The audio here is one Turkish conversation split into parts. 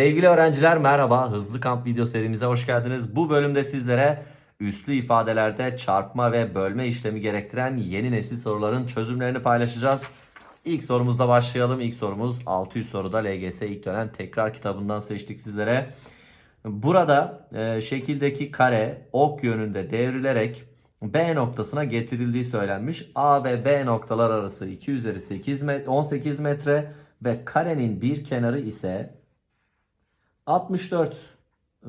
Sevgili öğrenciler merhaba. Hızlı kamp video serimize hoş geldiniz. Bu bölümde sizlere üslü ifadelerde çarpma ve bölme işlemi gerektiren yeni nesil soruların çözümlerini paylaşacağız. İlk sorumuzla başlayalım. İlk sorumuz 600 soruda LGS ilk dönem tekrar kitabından seçtik sizlere. Burada e, şekildeki kare ok yönünde devrilerek B noktasına getirildiği söylenmiş. A ve B noktalar arası 2 üzeri 8 met 18 metre ve karenin bir kenarı ise 64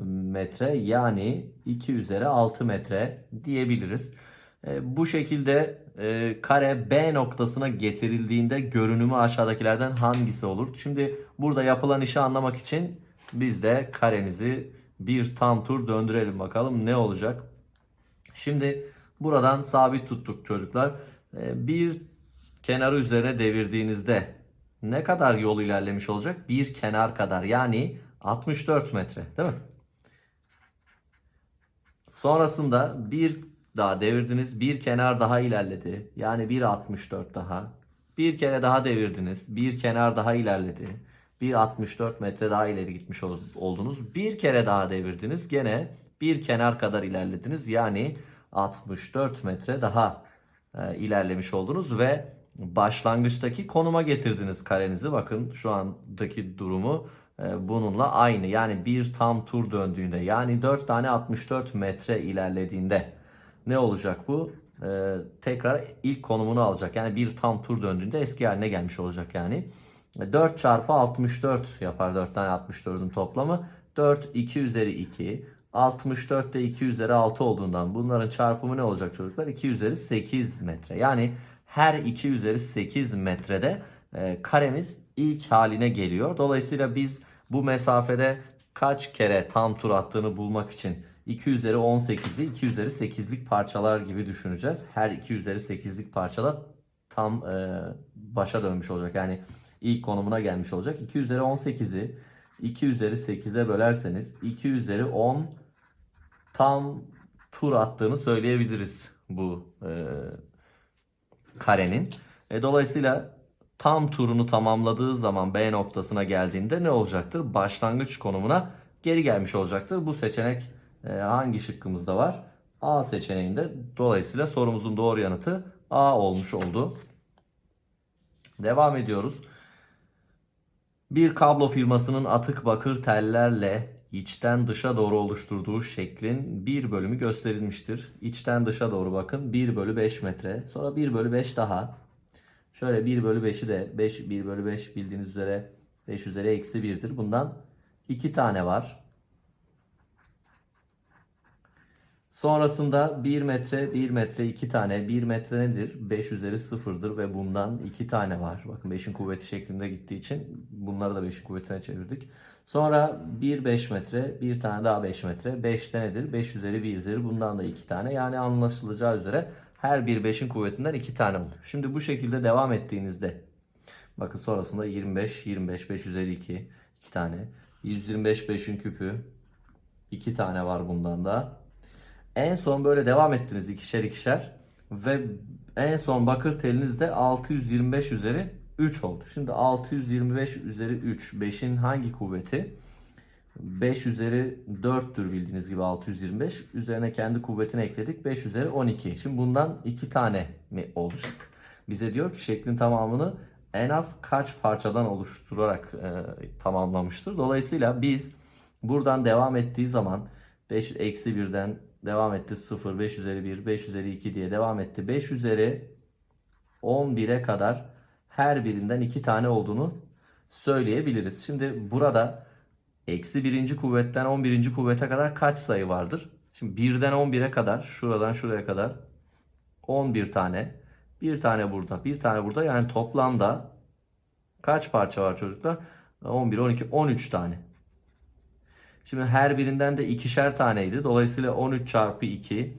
metre yani 2 üzeri 6 metre diyebiliriz. E, bu şekilde e, kare B noktasına getirildiğinde görünümü aşağıdakilerden hangisi olur? Şimdi burada yapılan işi anlamak için biz de karemizi bir tam tur döndürelim bakalım ne olacak. Şimdi buradan sabit tuttuk çocuklar. E, bir kenarı üzerine devirdiğinizde ne kadar yol ilerlemiş olacak? Bir kenar kadar yani 64 metre değil mi? Sonrasında bir daha devirdiniz. Bir kenar daha ilerledi. Yani 1.64 daha. Bir kere daha devirdiniz. Bir kenar daha ilerledi. 1.64 metre daha ileri gitmiş ol- oldunuz. Bir kere daha devirdiniz. Gene bir kenar kadar ilerlediniz. Yani 64 metre daha e, ilerlemiş oldunuz ve başlangıçtaki konuma getirdiniz karenizi. Bakın şu andaki durumu bununla aynı. Yani bir tam tur döndüğünde yani 4 tane 64 metre ilerlediğinde ne olacak bu? E, tekrar ilk konumunu alacak. Yani bir tam tur döndüğünde eski haline gelmiş olacak yani. 4 çarpı 64 yapar 4 tane 64'ün toplamı. 4 2 üzeri 2. 64 de 2 üzeri 6 olduğundan bunların çarpımı ne olacak çocuklar? 2 üzeri 8 metre. Yani her 2 üzeri 8 metrede e, karemiz ilk haline geliyor. Dolayısıyla biz bu mesafede kaç kere tam tur attığını bulmak için 2 üzeri 18'i 2 üzeri 8'lik parçalar gibi düşüneceğiz. Her 2 üzeri 8'lik parçada tam e, başa dönmüş olacak. Yani ilk konumuna gelmiş olacak. 2 üzeri 18'i 2 üzeri 8'e bölerseniz 2 üzeri 10 tam tur attığını söyleyebiliriz bu e, karenin. E, dolayısıyla tam turunu tamamladığı zaman B noktasına geldiğinde ne olacaktır? Başlangıç konumuna geri gelmiş olacaktır. Bu seçenek e, hangi şıkkımızda var? A seçeneğinde. Dolayısıyla sorumuzun doğru yanıtı A olmuş oldu. Devam ediyoruz. Bir kablo firmasının atık bakır tellerle içten dışa doğru oluşturduğu şeklin bir bölümü gösterilmiştir. İçten dışa doğru bakın 1 bölü 5 metre. Sonra 1 bölü 5 daha. Şöyle 1 bölü 5'i de 5 1 bölü 5 bildiğiniz üzere 5 üzeri eksi 1'dir. Bundan 2 tane var. Sonrasında 1 metre 1 metre 2 tane 1 metre nedir? 5 üzeri 0'dır ve bundan 2 tane var. Bakın 5'in kuvveti şeklinde gittiği için bunları da 5'in kuvvetine çevirdik. Sonra 1 5 metre bir tane daha 5 metre 5 nedir? 5 üzeri 1'dir. Bundan da 2 tane yani anlaşılacağı üzere her bir 5'in kuvvetinden 2 tane oluyor. Şimdi bu şekilde devam ettiğinizde bakın sonrasında 25 25 5 üzeri 2 2 tane 125 5'in küpü 2 tane var bundan da. En son böyle devam ettiniz ikişer ikişer ve en son bakır teliniz de 625 üzeri 3 oldu. Şimdi 625 üzeri 3 5'in hangi kuvveti? 5 üzeri 4'tür bildiğiniz gibi 625. Üzerine kendi kuvvetini ekledik. 5 üzeri 12. Şimdi bundan 2 tane mi olacak? Bize diyor ki şeklin tamamını en az kaç parçadan oluşturarak e, tamamlamıştır. Dolayısıyla biz buradan devam ettiği zaman 5 eksi 1'den devam etti 0, 5 üzeri 1, 5 üzeri 2 diye devam etti. 5 üzeri 11'e kadar her birinden 2 tane olduğunu söyleyebiliriz. Şimdi burada eksi birinci kuvvetten 11. kuvvete kadar kaç sayı vardır? Şimdi 1'den 11'e kadar şuradan şuraya kadar 11 tane. Bir tane burada, bir tane burada. Yani toplamda kaç parça var çocuklar? 11, 12, 13 tane. Şimdi her birinden de ikişer taneydi. Dolayısıyla 13 çarpı 2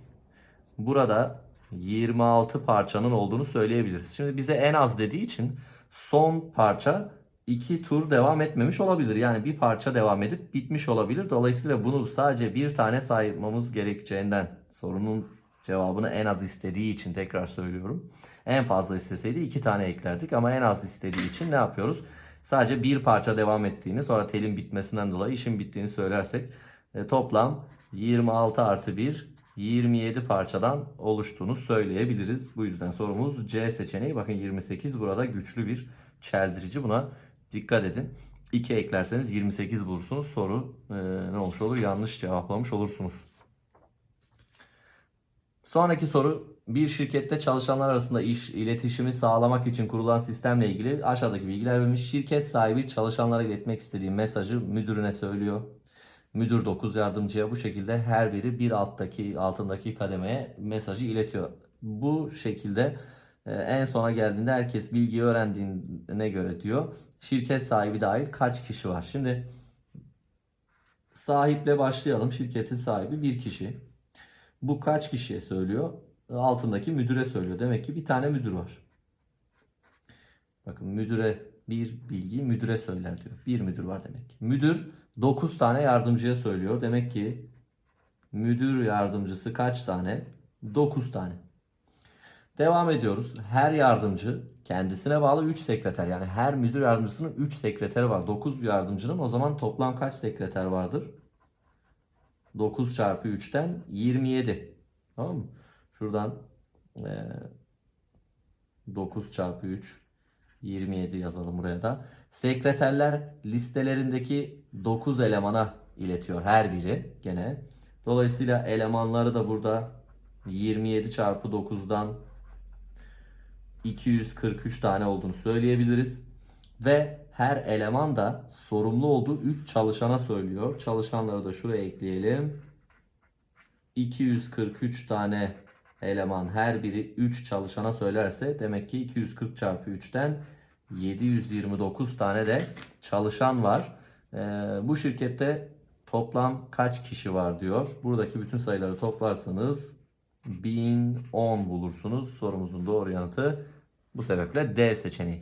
burada 26 parçanın olduğunu söyleyebiliriz. Şimdi bize en az dediği için son parça iki tur devam etmemiş olabilir. Yani bir parça devam edip bitmiş olabilir. Dolayısıyla bunu sadece bir tane saymamız gerekeceğinden sorunun cevabını en az istediği için tekrar söylüyorum. En fazla isteseydi iki tane eklerdik ama en az istediği için ne yapıyoruz? Sadece bir parça devam ettiğini sonra telin bitmesinden dolayı işin bittiğini söylersek e, toplam 26 artı 1 27 parçadan oluştuğunu söyleyebiliriz. Bu yüzden sorumuz C seçeneği. Bakın 28 burada güçlü bir çeldirici. Buna dikkat edin. 2 eklerseniz 28 bulursunuz. Soru e, ne olmuş olur? Yanlış cevaplamış olursunuz. Sonraki soru bir şirkette çalışanlar arasında iş iletişimi sağlamak için kurulan sistemle ilgili aşağıdaki bilgiler verilmiş. Şirket sahibi çalışanlara iletmek istediği mesajı müdürüne söylüyor. Müdür 9 yardımcıya bu şekilde her biri bir alttaki altındaki kademeye mesajı iletiyor. Bu şekilde e, en sona geldiğinde herkes bilgiyi öğrendiğine göre diyor. Şirket sahibi dahil kaç kişi var? Şimdi sahiple başlayalım. Şirketin sahibi bir kişi. Bu kaç kişiye söylüyor? Altındaki müdüre söylüyor. Demek ki bir tane müdür var. Bakın müdüre bir bilgiyi müdüre söyler diyor. Bir müdür var demek. Müdür 9 tane yardımcıya söylüyor. Demek ki müdür yardımcısı kaç tane? 9 tane. Devam ediyoruz. Her yardımcı kendisine bağlı 3 sekreter. Yani her müdür yardımcısının 3 sekreteri var. 9 yardımcının o zaman toplam kaç sekreter vardır? 9 çarpı 3'ten 27. Tamam mı? Şuradan eee 9 çarpı 3 27 yazalım buraya da. Sekreterler listelerindeki 9 elemana iletiyor her biri gene. Dolayısıyla elemanları da burada 27 çarpı 9'dan 243 tane olduğunu söyleyebiliriz. Ve her eleman da sorumlu olduğu 3 çalışana söylüyor. Çalışanları da şuraya ekleyelim. 243 tane eleman her biri 3 çalışana söylerse demek ki 240 çarpı 3'ten 729 tane de çalışan var. Ee, bu şirkette toplam kaç kişi var diyor. Buradaki bütün sayıları toplarsanız 1010 bulursunuz. Sorumuzun doğru yanıtı bu sebeple D seçeneği.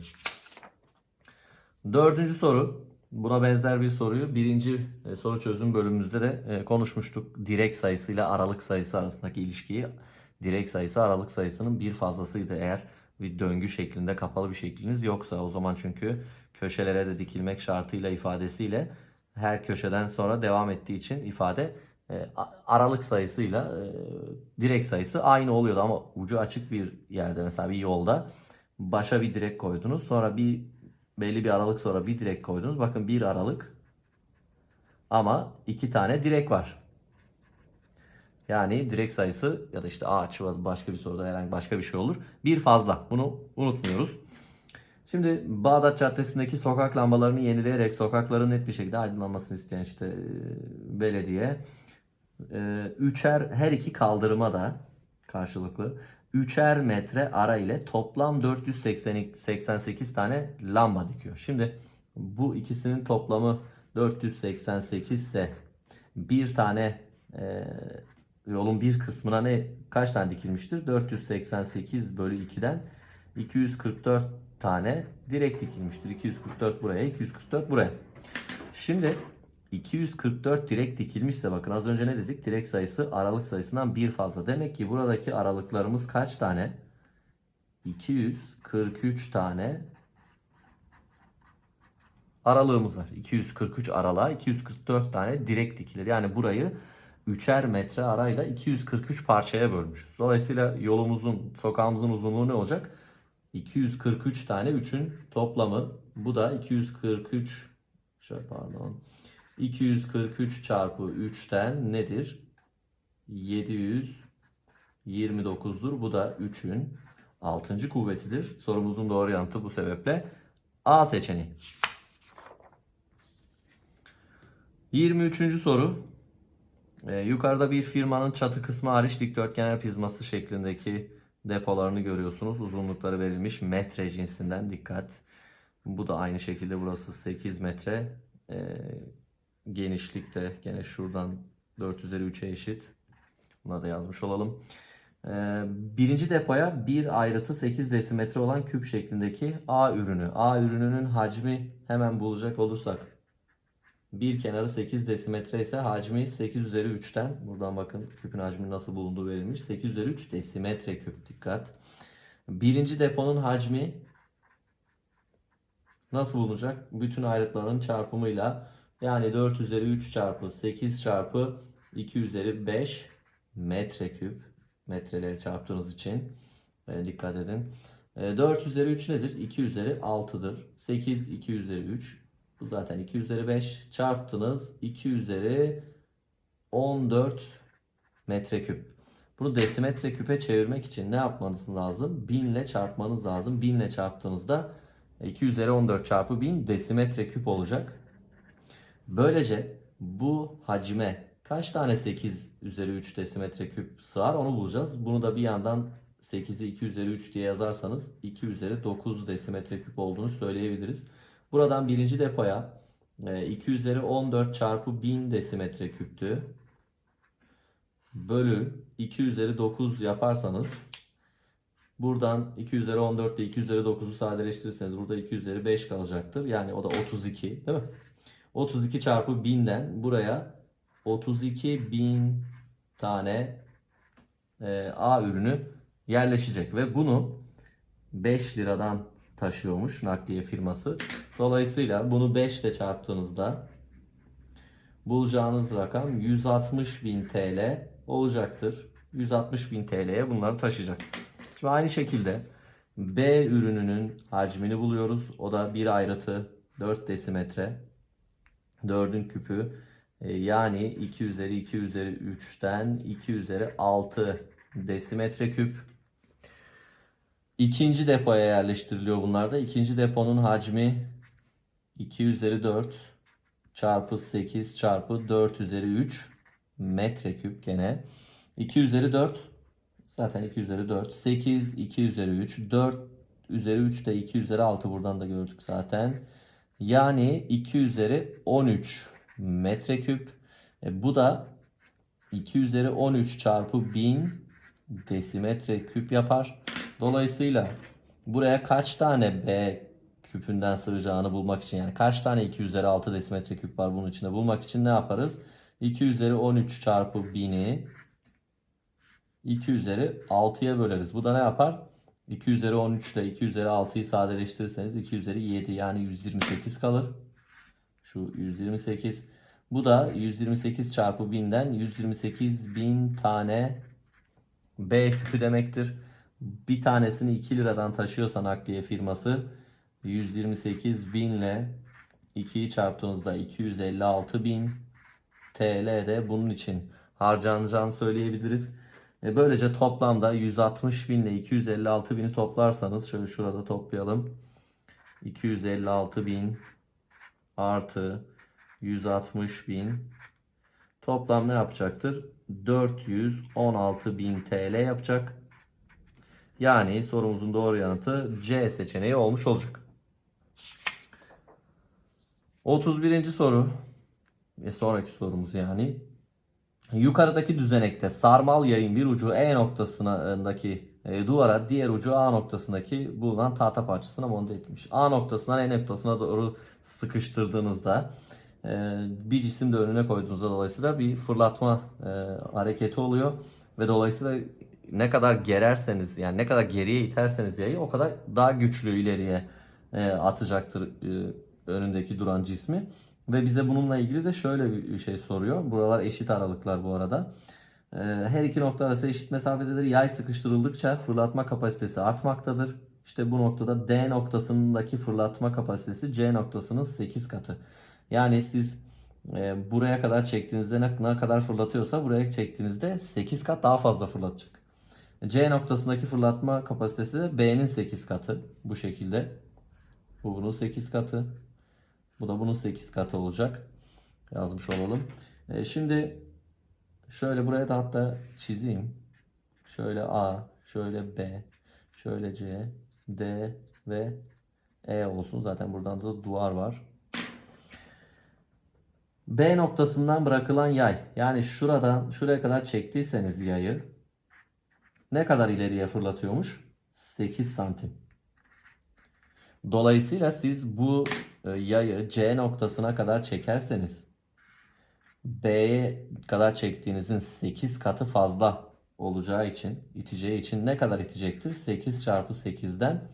Dördüncü soru. Buna benzer bir soruyu birinci e, soru çözüm bölümümüzde de e, konuşmuştuk. Direk sayısıyla aralık sayısı arasındaki ilişkiyi. Direk sayısı aralık sayısının bir fazlasıydı eğer bir döngü şeklinde kapalı bir şekliniz yoksa o zaman çünkü köşelere de dikilmek şartıyla ifadesiyle her köşeden sonra devam ettiği için ifade aralık sayısıyla e, direk sayısı aynı oluyordu ama ucu açık bir yerde mesela bir yolda başa bir direk koydunuz sonra bir belli bir aralık sonra bir direk koydunuz. Bakın bir aralık ama iki tane direk var. Yani direk sayısı ya da işte ağaç başka bir soruda herhangi başka bir şey olur. Bir fazla. Bunu unutmuyoruz. Şimdi Bağdat Caddesi'ndeki sokak lambalarını yenileyerek sokakların net bir şekilde aydınlanmasını isteyen işte e, belediye e, üçer her iki kaldırıma da karşılıklı üçer metre ara ile toplam 488 tane lamba dikiyor. Şimdi bu ikisinin toplamı 488 ise bir tane e, yolun bir kısmına ne kaç tane dikilmiştir? 488 bölü 2'den 244 tane direkt dikilmiştir. 244 buraya, 244 buraya. Şimdi 244 direkt dikilmişse bakın az önce ne dedik? Direkt sayısı aralık sayısından bir fazla. Demek ki buradaki aralıklarımız kaç tane? 243 tane aralığımız var. 243 aralığa 244 tane direkt dikilir. Yani burayı üçer metre arayla 243 parçaya bölmüş. Dolayısıyla yolumuzun, sokağımızın uzunluğu ne olacak? 243 tane 3'ün toplamı. Bu da 243 şey pardon. 243 çarpı 3'ten nedir? 729'dur. Bu da 3'ün 6. kuvvetidir. Sorumuzun doğru yanıtı bu sebeple A seçeneği. 23. soru. Ee, yukarıda bir firmanın çatı kısmı hariç dikdörtgen prizması şeklindeki depolarını görüyorsunuz. Uzunlukları verilmiş metre cinsinden dikkat. Bu da aynı şekilde burası 8 metre. Ee, genişlik de gene şuradan 4 üzeri 3'e eşit. Buna da yazmış olalım. Ee, birinci depoya bir ayrıtı 8 desimetre olan küp şeklindeki A ürünü. A ürününün hacmi hemen bulacak olursak bir kenarı 8 desimetre ise hacmi 8 üzeri 3'ten buradan bakın küpün hacmi nasıl bulunduğu verilmiş. 8 üzeri 3 desimetre küp dikkat. Birinci deponun hacmi Nasıl bulunacak? Bütün ayrıtların çarpımıyla yani 4 üzeri 3 çarpı 8 çarpı 2 üzeri 5 metreküp metreleri çarptığınız için e, dikkat edin. E, 4 üzeri 3 nedir? 2 üzeri 6'dır. 8 2 üzeri 3. Bu zaten 2 üzeri 5 çarptınız. 2 üzeri 14 metreküp. Bunu desimetre küpe çevirmek için ne yapmanız lazım? 1000 ile çarpmanız lazım. 1000 ile çarptığınızda 2 üzeri 14 çarpı 1000 desimetre küp olacak. Böylece bu hacme kaç tane 8 üzeri 3 desimetre küp sığar onu bulacağız. Bunu da bir yandan 8'i 2 üzeri 3 diye yazarsanız 2 üzeri 9 desimetre küp olduğunu söyleyebiliriz. Buradan birinci depoya e, 2 üzeri 14 çarpı 1000 desimetre küptü. Bölü 2 üzeri 9 yaparsanız buradan 2 üzeri 14 ile 2 üzeri 9'u sadeleştirirseniz burada 2 üzeri 5 kalacaktır. Yani o da 32 değil mi? 32 çarpı 1000'den buraya 32 bin tane e, A ürünü yerleşecek ve bunu 5 liradan taşıyormuş nakliye firması. Dolayısıyla bunu 5 ile çarptığınızda bulacağınız rakam 160 bin TL olacaktır. 160 bin TL'ye bunları taşıyacak. Şimdi aynı şekilde B ürününün hacmini buluyoruz. O da bir ayrıtı 4 desimetre. 4'ün küpü e, yani 2 üzeri 2 üzeri 3'ten 2 üzeri 6 desimetre küp. İkinci depoya yerleştiriliyor bunlar da. İkinci deponun hacmi 2 üzeri 4 çarpı 8 çarpı 4 üzeri 3 metreküp gene. 2 üzeri 4 zaten 2 üzeri 4. 8 2 üzeri 3 4 üzeri 3 de 2 üzeri 6 buradan da gördük zaten. Yani 2 üzeri 13 metreküp. E, bu da 2 üzeri 13 çarpı 1000 desimetre küp yapar. Dolayısıyla buraya kaç tane B küpünden sığacağını bulmak için yani kaç tane 2 üzeri 6 desimetre küp var bunun içinde bulmak için ne yaparız? 2 üzeri 13 çarpı 1000'i 2 üzeri 6'ya böleriz. Bu da ne yapar? 2 üzeri 13 ile 2 üzeri 6'yı sadeleştirirseniz 2 üzeri 7 yani 128 kalır. Şu 128. Bu da 128 çarpı 1000'den 128 bin tane B küpü demektir. Bir tanesini 2 liradan taşıyorsa nakliye firması 128 bin ile 2'yi çarptığınızda 256 bin TL de bunun için harcanacağını söyleyebiliriz. E böylece toplamda 160 bin ile 256 bini toplarsanız şöyle şurada toplayalım. 256 bin artı 160 bin toplam ne yapacaktır? 416 bin TL yapacak. Yani sorumuzun doğru yanıtı C seçeneği olmuş olacak. 31. soru ve sonraki sorumuz yani. Yukarıdaki düzenekte sarmal yayın bir ucu E noktasındaki e, duvara diğer ucu A noktasındaki bulunan tahta parçasına monte edilmiş. A noktasından E noktasına doğru sıkıştırdığınızda e, bir cisim de önüne koyduğunuzda dolayısıyla bir fırlatma e, hareketi oluyor ve dolayısıyla ne kadar gererseniz yani ne kadar geriye iterseniz yayı o kadar daha güçlü ileriye atacaktır önündeki duran cismi. Ve bize bununla ilgili de şöyle bir şey soruyor. Buralar eşit aralıklar bu arada. Ee, her iki nokta arası eşit mesafededir. Yay sıkıştırıldıkça fırlatma kapasitesi artmaktadır. İşte bu noktada D noktasındaki fırlatma kapasitesi C noktasının 8 katı. Yani siz e, buraya kadar çektiğinizde ne, kadar fırlatıyorsa buraya çektiğinizde 8 kat daha fazla fırlatacak. C noktasındaki fırlatma kapasitesi de B'nin 8 katı. Bu şekilde. Bu bunun 8 katı. Bu da bunun 8 katı olacak. Yazmış olalım. E, şimdi şöyle buraya da hatta çizeyim. Şöyle A, şöyle B, şöyle C, D ve E olsun. Zaten buradan da duvar var. B noktasından bırakılan yay. Yani şuradan şuraya kadar çektiyseniz yayı ne kadar ileriye fırlatıyormuş? 8 santim. Dolayısıyla siz bu yayı C noktasına kadar çekerseniz B'ye kadar çektiğinizin 8 katı fazla olacağı için, iteceği için ne kadar itecektir? 8 çarpı 8'den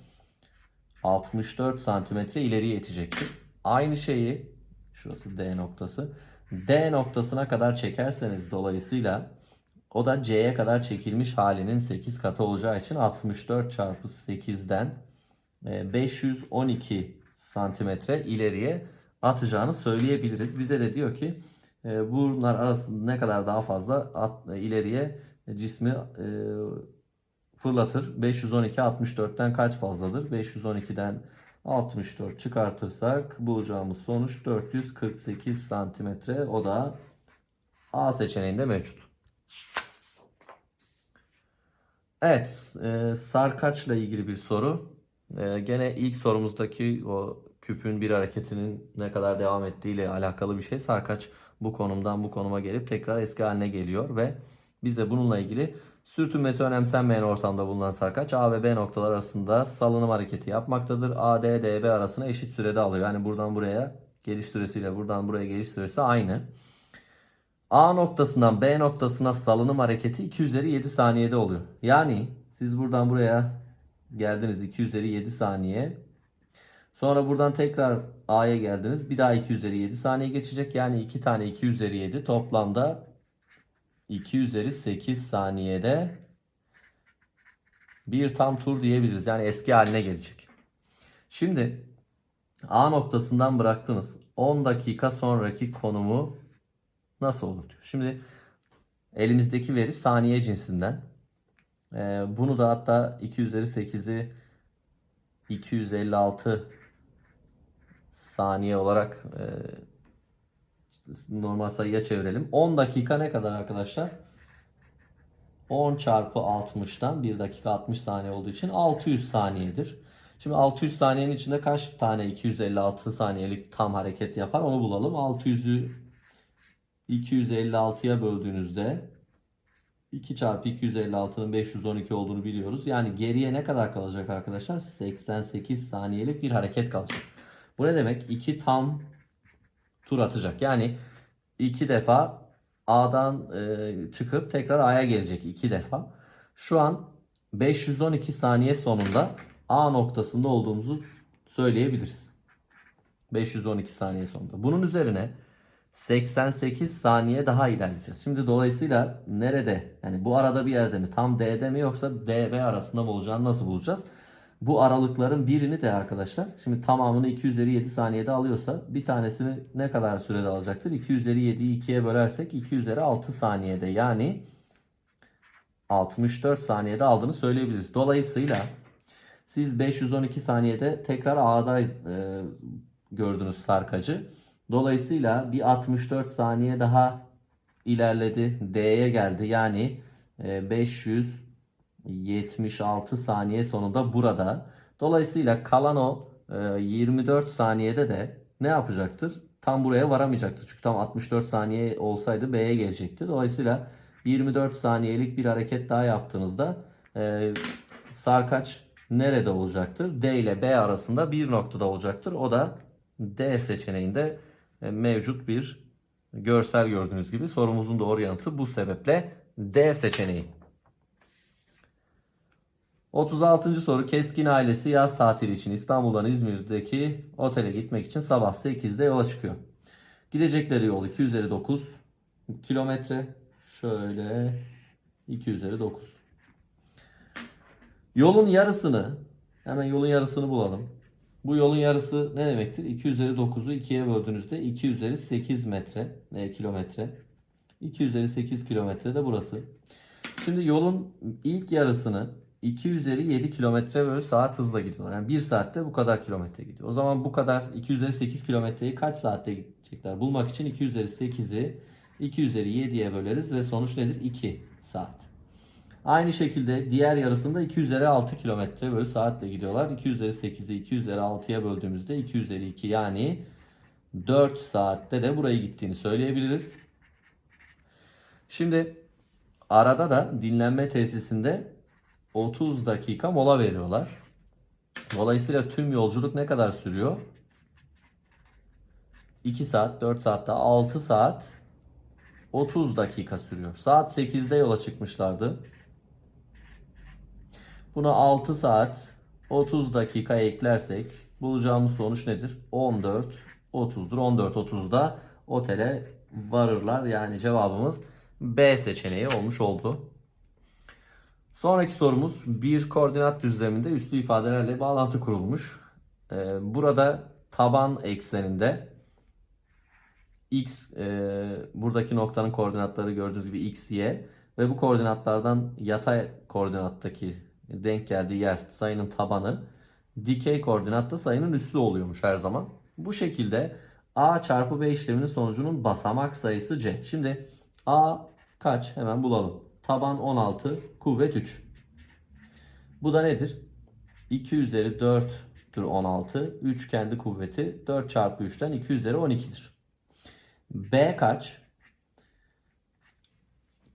64 santimetre ileriye itecektir. Aynı şeyi şurası D noktası. D noktasına kadar çekerseniz dolayısıyla o da C'ye kadar çekilmiş halinin 8 katı olacağı için 64 çarpı 8'den e, 512 santimetre ileriye atacağını söyleyebiliriz. Bize de diyor ki e, bunlar arasında ne kadar daha fazla at, e, ileriye cismi e, fırlatır. 512 64'ten kaç fazladır? 512'den 64 çıkartırsak bulacağımız sonuç 448 santimetre. O da A seçeneğinde mevcut. Evet, e, sarkaçla ilgili bir soru. E, gene ilk sorumuzdaki o küpün bir hareketinin ne kadar devam ettiğiyle alakalı bir şey. Sarkaç bu konumdan bu konuma gelip tekrar eski haline geliyor ve bize bununla ilgili sürtünmesi önemsenmeyen ortamda bulunan sarkaç A ve B noktalar arasında salınım hareketi yapmaktadır. AD, DB arasına eşit sürede alıyor. Yani buradan buraya geliş süresiyle buradan buraya geliş süresi aynı. A noktasından B noktasına salınım hareketi 2 üzeri 7 saniyede oluyor. Yani siz buradan buraya geldiniz 2 üzeri 7 saniye. Sonra buradan tekrar A'ya geldiniz. Bir daha 2 üzeri 7 saniye geçecek. Yani 2 tane 2 üzeri 7 toplamda 2 üzeri 8 saniyede bir tam tur diyebiliriz. Yani eski haline gelecek. Şimdi A noktasından bıraktınız. 10 dakika sonraki konumu nasıl olur diyor. Şimdi elimizdeki veri saniye cinsinden. Ee, bunu da hatta 2 üzeri 8'i 256 saniye olarak e, normal sayıya çevirelim. 10 dakika ne kadar arkadaşlar? 10 çarpı 60'tan 1 dakika 60 saniye olduğu için 600 saniyedir. Şimdi 600 saniyenin içinde kaç tane 256 saniyelik tam hareket yapar onu bulalım. 600'ü 256'ya böldüğünüzde 2 çarpı 256'nın 512 olduğunu biliyoruz. Yani geriye ne kadar kalacak arkadaşlar? 88 saniyelik bir hareket kalacak. Bu ne demek? 2 tam tur atacak. Yani 2 defa A'dan e, çıkıp tekrar A'ya gelecek 2 defa. Şu an 512 saniye sonunda A noktasında olduğumuzu söyleyebiliriz. 512 saniye sonunda. Bunun üzerine 88 saniye daha ilerleyeceğiz. Şimdi dolayısıyla nerede? Yani bu arada bir yerde mi? Tam D'de mi yoksa D ve arasında mı olacağını nasıl bulacağız? Bu aralıkların birini de arkadaşlar şimdi tamamını 2 üzeri 7 saniyede alıyorsa bir tanesini ne kadar sürede alacaktır? 2 üzeri 7'yi 2'ye bölersek 2 üzeri 6 saniyede yani 64 saniyede aldığını söyleyebiliriz. Dolayısıyla siz 512 saniyede tekrar A'da e, gördünüz sarkacı. Dolayısıyla bir 64 saniye daha ilerledi. D'ye geldi. Yani e, 576 saniye sonunda burada. Dolayısıyla kalan o e, 24 saniyede de ne yapacaktır? Tam buraya varamayacaktır. Çünkü tam 64 saniye olsaydı B'ye gelecekti. Dolayısıyla 24 saniyelik bir hareket daha yaptığınızda e, sarkaç nerede olacaktır? D ile B arasında bir noktada olacaktır. O da D seçeneğinde e, mevcut bir görsel gördüğünüz gibi sorumuzun doğru yanıtı bu sebeple D seçeneği. 36. soru Keskin ailesi yaz tatili için İstanbul'dan İzmir'deki otele gitmek için sabah 8'de yola çıkıyor. Gidecekleri yol 2 üzeri 9 kilometre. Şöyle 2 üzeri 9. Yolun yarısını hemen yolun yarısını bulalım. Bu yolun yarısı ne demektir? 2 üzeri 9'u 2'ye böldüğünüzde 2 üzeri 8 metre e, kilometre. 2 üzeri 8 kilometre de burası. Şimdi yolun ilk yarısını 2 üzeri 7 kilometre bölü saat hızla gidiyorlar. Yani 1 saatte bu kadar kilometre gidiyor. O zaman bu kadar 2 üzeri 8 kilometreyi kaç saatte gidecekler? Bulmak için 2 üzeri 8'i 2 üzeri 7'ye böleriz ve sonuç nedir? 2 saat. Aynı şekilde diğer yarısında 2 üzeri 6 kilometre bölü saatle gidiyorlar. 2 üzeri 8'i 2 üzeri 6'ya böldüğümüzde 2 üzeri 2 yani 4 saatte de burayı gittiğini söyleyebiliriz. Şimdi arada da dinlenme tesisinde 30 dakika mola veriyorlar. Dolayısıyla tüm yolculuk ne kadar sürüyor? 2 saat, 4 saatte 6 saat 30 dakika sürüyor. Saat 8'de yola çıkmışlardı. Buna 6 saat 30 dakika eklersek bulacağımız sonuç nedir? 14 30'dur. 14 30'da otele varırlar. Yani cevabımız B seçeneği olmuş oldu. Sonraki sorumuz bir koordinat düzleminde üslü ifadelerle bağlantı kurulmuş. Ee, burada taban ekseninde x e, buradaki noktanın koordinatları gördüğünüz gibi x, y ve bu koordinatlardan yatay koordinattaki denk geldiği yer sayının tabanı dikey koordinatta sayının üssü oluyormuş her zaman. Bu şekilde a çarpı b işleminin sonucunun basamak sayısı c. Şimdi a kaç? Hemen bulalım. Taban 16, kuvvet 3. Bu da nedir? 2 üzeri 4'tür 16. 3 kendi kuvveti 4 çarpı 3'ten 2 üzeri 12'dir. B kaç?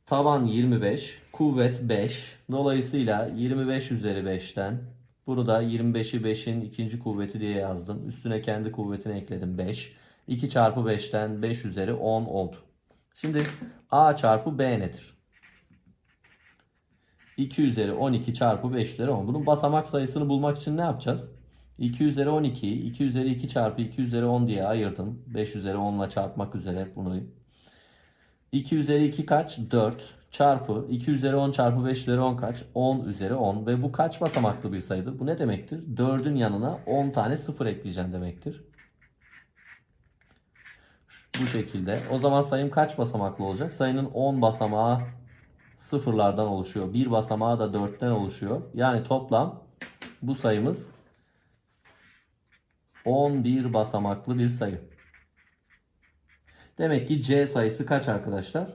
Taban 25, kuvvet 5. Dolayısıyla 25 üzeri 5'ten burada 25'i 5'in ikinci kuvveti diye yazdım. Üstüne kendi kuvvetini ekledim 5. 2 çarpı 5'ten 5 üzeri 10 oldu. Şimdi A çarpı B nedir? 2 üzeri 12 çarpı 5 üzeri 10. Bunun basamak sayısını bulmak için ne yapacağız? 2 üzeri 12, 2 üzeri 2 çarpı 2 üzeri 10 diye ayırdım. 5 üzeri 10 ile çarpmak üzere bunu. 2 üzeri 2 kaç? 4 çarpı 2 üzeri 10 çarpı 5 üzeri 10 kaç? 10 üzeri 10 ve bu kaç basamaklı bir sayıdır? Bu ne demektir? 4'ün yanına 10 tane 0 ekleyeceğim demektir. Bu şekilde. O zaman sayım kaç basamaklı olacak? Sayının 10 basamağı sıfırlardan oluşuyor. Bir basamağı da 4'ten oluşuyor. Yani toplam bu sayımız 11 basamaklı bir sayı. Demek ki C sayısı kaç arkadaşlar?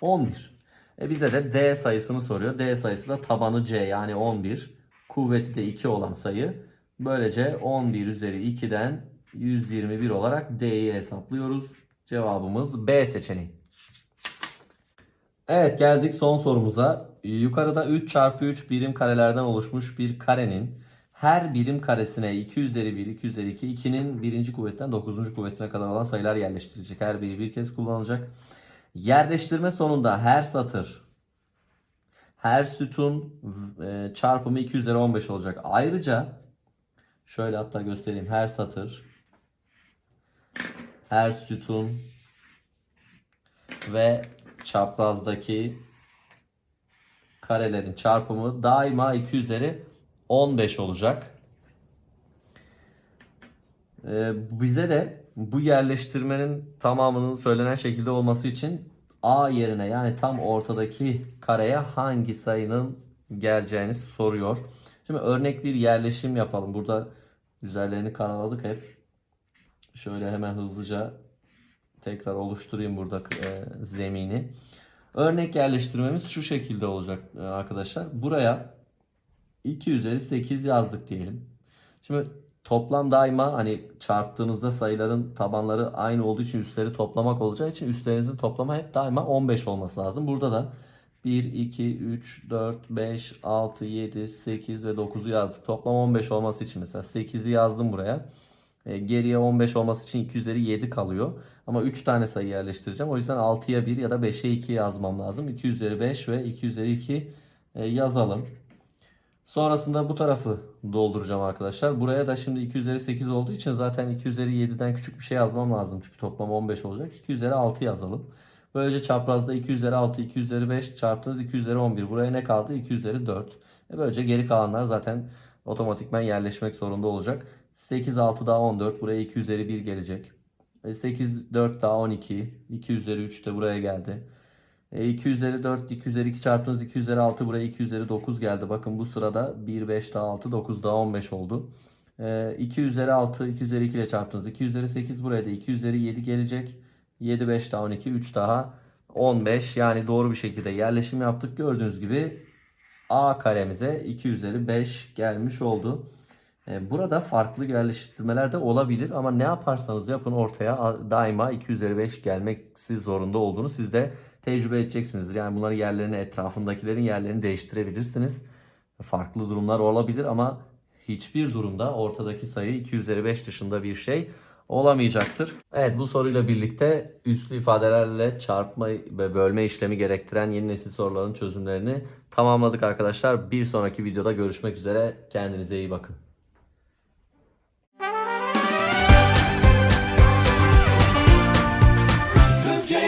11. E bize de D sayısını soruyor. D sayısı da tabanı C yani 11. Kuvveti de 2 olan sayı. Böylece 11 üzeri 2'den 121 olarak D'yi hesaplıyoruz. Cevabımız B seçeneği. Evet geldik son sorumuza. Yukarıda 3 çarpı 3 birim karelerden oluşmuş bir karenin her birim karesine 2 üzeri 1, 2 üzeri 2, 2'nin birinci kuvvetten 9. kuvvetine kadar olan sayılar yerleştirilecek. Her biri bir kez kullanılacak. Yerleştirme sonunda her satır, her sütun e, çarpımı 2 üzeri 15 olacak. Ayrıca şöyle hatta göstereyim. Her satır, her sütun ve çaprazdaki karelerin çarpımı daima 2 üzeri 15 olacak. Ee, bize de bu yerleştirmenin tamamının söylenen şekilde olması için A yerine yani tam ortadaki kareye hangi sayının geleceğini soruyor. Şimdi örnek bir yerleşim yapalım. Burada üzerlerini karaladık hep. Şöyle hemen hızlıca tekrar oluşturayım burada e, zemini. Örnek yerleştirmemiz şu şekilde olacak e, arkadaşlar. Buraya 2 üzeri 8 yazdık diyelim. Şimdi toplam daima hani çarptığınızda sayıların tabanları aynı olduğu için üstleri toplamak olacağı için üstlerinizin toplama hep daima 15 olması lazım. Burada da 1, 2, 3, 4, 5, 6, 7, 8 ve 9'u yazdık. Toplam 15 olması için mesela 8'i yazdım buraya. E, geriye 15 olması için 2 üzeri 7 kalıyor. Ama 3 tane sayı yerleştireceğim. O yüzden 6'ya 1 ya da 5'e 2 yazmam lazım. 2 üzeri 5 ve 2 üzeri 2 e, yazalım. Sonrasında bu tarafı dolduracağım arkadaşlar. Buraya da şimdi 2 üzeri 8 olduğu için zaten 2 üzeri 7'den küçük bir şey yazmam lazım. Çünkü toplam 15 olacak. 2 üzeri 6 yazalım. Böylece çaprazda 2 üzeri 6, 2 üzeri 5 çarptınız 2 üzeri 11. Buraya ne kaldı? 2 üzeri 4. E böylece geri kalanlar zaten otomatikman yerleşmek zorunda olacak. 8, 6 daha 14. Buraya 2 üzeri 1 gelecek. E 8, 4 daha 12. 2 üzeri 3 de buraya geldi. E 2 üzeri 4, 2 üzeri 2 çarptınız 2 üzeri 6 buraya 2 üzeri 9 geldi. Bakın bu sırada 1, 5 daha 6, 9 daha 15 oldu. E 2 üzeri 6, 2 üzeri 2 ile çarptınız. 2 üzeri 8 buraya da 2 üzeri 7 gelecek. 7, 5 daha 12, 3 daha 15. Yani doğru bir şekilde yerleşim yaptık. Gördüğünüz gibi A karemize 2 üzeri 5 gelmiş oldu. E, Burada farklı yerleştirmeler de olabilir ama ne yaparsanız yapın ortaya daima 2 üzeri 5 gelmeksi zorunda olduğunu siz de tecrübe edeceksinizdir. Yani bunları yerlerini, etrafındakilerin yerlerini değiştirebilirsiniz. Farklı durumlar olabilir ama hiçbir durumda ortadaki sayı 2 üzeri 5 dışında bir şey olamayacaktır. Evet bu soruyla birlikte üslü ifadelerle çarpma ve bölme işlemi gerektiren yeni nesil soruların çözümlerini tamamladık arkadaşlar. Bir sonraki videoda görüşmek üzere. Kendinize iyi bakın. Yeah.